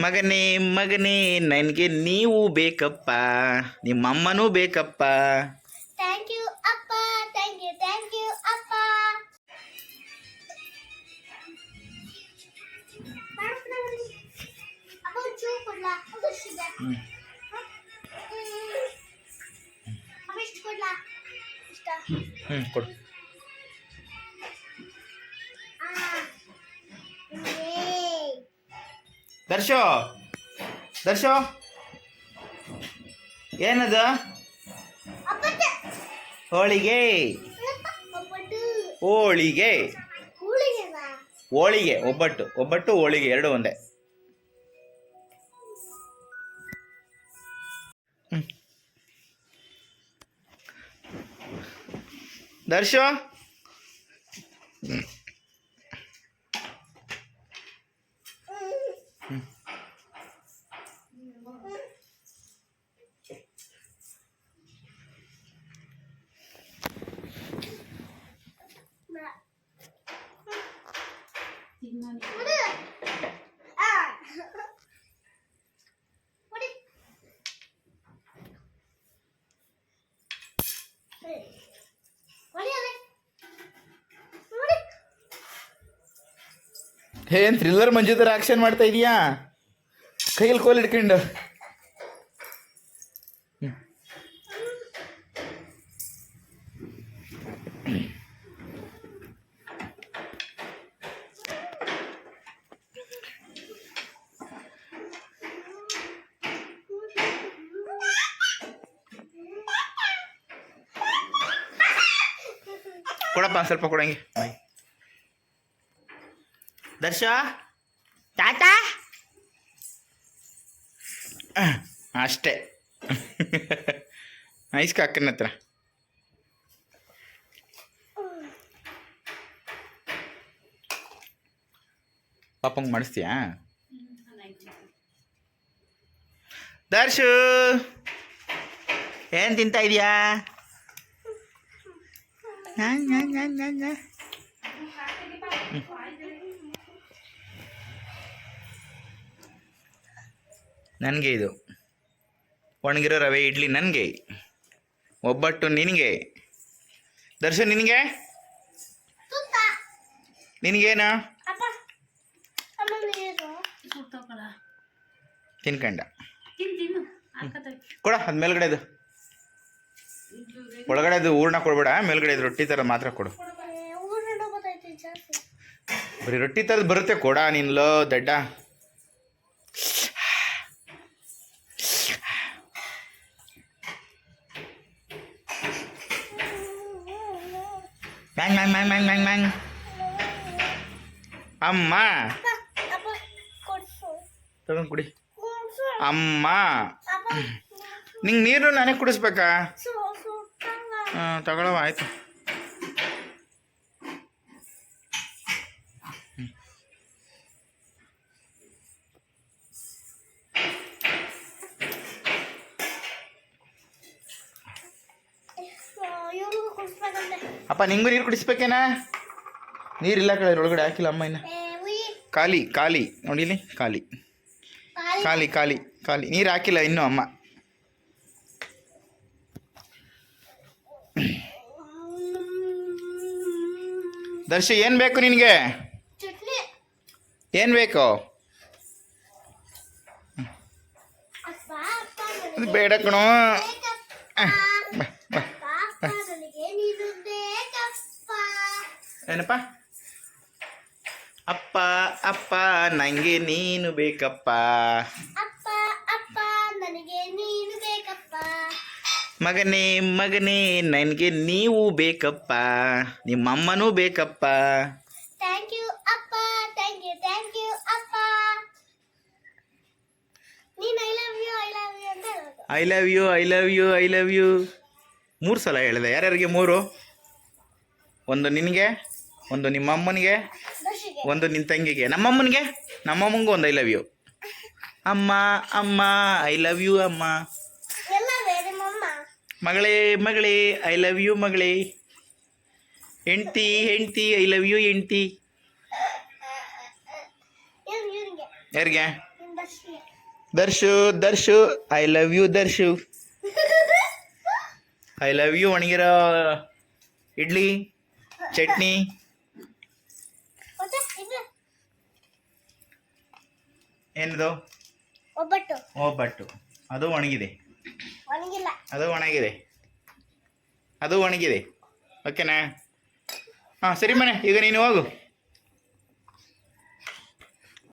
ಮಗನೇ ಮಗನೇ ನನಗೆ ನೀವು ಬೇಕಪ್ಪ. ನಿಮ್ಮಮ್ಮನೂ ಬೇಕಪ್ಪ. ಥ್ಯಾಂಕ್ ಯು ಅಪ್ಪ. ಥ್ಯಾಂಕ್ ಯು ಥ್ಯಾಂಕ್ ಯು ಅಪ್ಪ. ಅಪ್ಪ ಒಂಚೂರು ದರ್ಶೋ ದರ್ಶೋ. ಏನದು? ಹೋಳಿಗೆ. ಹೋಳಿಗೆ. ಹೋಳಿಗೆ ಒಬ್ಬಟ್ಟು ಒಬ್ಬಟ್ಟು ಹೋಳಿಗೆ ಎರಡು ಒಂದೇ. ದರ್ಶು. ಕೊಡು. ಆ. ಏನ್ ಥ್ರಿಲ್ಲರ್ ಮಂಜು ಥರ ಆಕ್ಷನ್ ಮಾಡ್ತಾ ಇದೀಯಾ ಕೈಯಲ್ಲಿ ಕೋಲ್ ಹಿಡ್ಕೊಂಡು ಕೊಡಪ್ಪ ಒಂದ್ ಸ್ವಲ್ಪ ಕೊಡಂಗೆ ದರ್ಶ ಟಾಟಾ ಅಷ್ಟೇ. ಐಸ್ಕ ಅಕ್ಕನ ಹತ್ರ. ಪಾಪಂಗೆ ಮಾಡಿಸ್ತೀಯಾ? ದರ್ಶು ಏನು ತಿಂತಾ ಇದೀಯಾ? ನನಗೆ ಇದು. ಒಣಗಿರೋ ರವೆ ಇಡ್ಲಿ ನನಗೆ. ಒಬ್ಬಟ್ಟು ನಿನಗೆ. ದರ್ಶನ್ ನಿನಗೆ? ನಿನಗೇನಾ? ತಿನ್ಕಂಡ. ಕೊಡ ಅದು ಮೇಲ್ಗಡೆದು. ಒಳಗಡೆದು ಹೂರ್ಣ ಕೊಡ್ಬೇಡ ಮೇಲ್ಗಡೆದು ರೊಟ್ಟಿ ಥರ ಮಾತ್ರ ಕೊಡು. ಬರೀ ರೊಟ್ಟಿ ಥರದ್ದು ಬರುತ್ತೆ ಕೊಡ ನಿನ್ಲೋ ದಡ್ಡ. ಮ್ಯಾಂಗ್ ಮ್ಯಾಂಗ್ ಮ್ಯಾಂಗ್ ಮ್ಯಾಂಗ್ ಮ್ಯಾಂಗ್ ಮ್ಯಾಂಗ್ ಅಮ್ಮ ತಗೊಂಡು ಕುಡಿ ಅಮ್ಮ ನಿಂಗೆ ನೀರು ನಾನೇ ಕುಡಿಸ್ಬೇಕಾ? ಹಾಂ ತಗೊಳವ ಆಯ್ತು. ಅಪ್ಪ ನಿಂಗೂ ನೀರು ಕುಡಿಸ್ಬೇಕೇನಾ ನೀರಿಲ್ಲ ಕಳೆ ಒಳಗಡೆ ಹಾಕಿಲ್ಲ ಅಮ್ಮ ಇನ್ನ. ಖಾಲಿ ಖಾಲಿ. ನೋಡಿಲಿ ಖಾಲಿ. ಖಾಲಿ. ಖಾಲಿ ಖಾಲಿ ನೀರು ಹಾಕಿಲ್ಲ ಇನ್ನೂ ಅಮ್ಮ. ದರ್ಶಿ ಏನು ಬೇಕು ನಿನಗೆ? ಏನು ಬೇಕು? ಬೇಡ ಕಣೋ ಬೇಕಪ್ಪ. ಬಾ ಬಾ ಅಪ್ಪ ನನಗೆ ನೀನು ಬೇಕಪ್ಪ ಏನಪ್ಪ? ಅಪ್ಪ ಅಪ್ಪ ನನಗೆ ನೀನು ಬೇಕಪ್ಪ. ಅಪ್ಪ ಅಪ್ಪ ನನಗೆ ನೀನು ಬೇಕಪ್ಪ. ಮಗನೇ ಮಗನೇ ನನಗೆ ನೀವು ಬೇಕಪ್ಪ. ನಿಮ್ಮಮ್ಮನೂ ಬೇಕಪ್ಪ. ಥ್ಯಾಂಕ್ ಯು ಅಪ್ಪ. ಥ್ಯಾಂಕ್ ಯು ಥ್ಯಾಂಕ್ ಯು ಅಪ್ಪ. ನೀನು I love you I love you ಅಂತ ಹೇಳೋದು. I love you I love you I love you ಮೂರು ಸಲ ಹೇಳಿದೆ. ಯಾರ್ಯಾರಿಗೆ ಮೂರು? ಒಂದು ನಿನಗೆ? ಒಂದು ನಿಮ್ಮ ಅಮ್ಮನಿಗೆ ಒಂದು ನಿನ್ನ ತಂಗಿಗೆ. ನಮ್ಮಮ್ಮನಿಗೆ ನಮ್ಮಮ್ಮನಿಗೂ ಒಂದು ಐ ಲವ್ ಯು ಅಮ್ಮ ಅಮ್ಮ ಐ ಲವ್ ಯು ಅಮ್ಮ. ಮಗಳೇ ಮಗಳೇ ಐ ಲವ್ ಯು ಮಗಳೇ. ಹೆಂಡ್ತಿ ಹೆಂಡ್ತಿ ಐ ಲವ್ ಯು ಹೆಂಡ್ತಿ. ಯಾರಿಗೆ? Darshu Darshu I love you Darshu. I love you ಒಣಗಿರೋ idli chutney ಮತ್ತೆ ಇದು ಏನಿದು? ಒಬ್ಬಟ್ಟು. ಒಬ್ಬಟ್ಟು. ಅದು ಒಣಗಿದೆ. ಒಣಗಿಲ್ಲ. ಅದು ಒಣಗಿದೆ. ಅದು ಒಣಗಿದೆ. ಓಕೆನಾ ಹಾಂ ಸರಿ ಮನೆ ಈಗ ನೀನು ಹೋಗು.